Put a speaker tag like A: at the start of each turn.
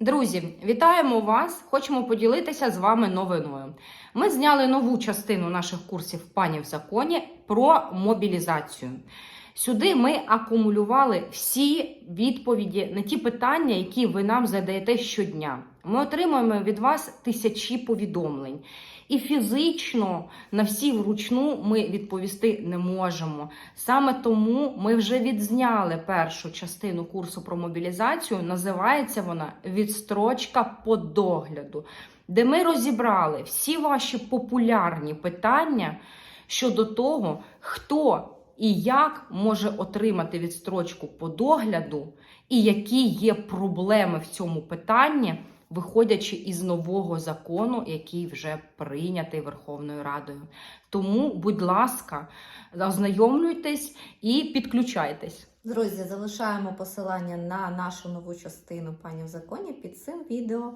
A: Друзі, вітаємо вас! Хочемо поділитися з вами новиною. Ми зняли нову частину наших курсів пані в законі про мобілізацію. Сюди ми акумулювали всі відповіді на ті питання, які ви нам задаєте щодня. Ми отримуємо від вас тисячі повідомлень. І фізично на всі вручну ми відповісти не можемо. Саме тому ми вже відзняли першу частину курсу про мобілізацію. Називається вона Відстрочка по догляду, де ми розібрали всі ваші популярні питання щодо того, хто і як може отримати відстрочку по догляду, і які є проблеми в цьому питанні виходячи із нового закону, який вже прийнятий Верховною Радою. Тому, будь ласка, ознайомлюйтесь і підключайтесь.
B: Друзі, залишаємо посилання на нашу нову частину пані в законі під цим відео.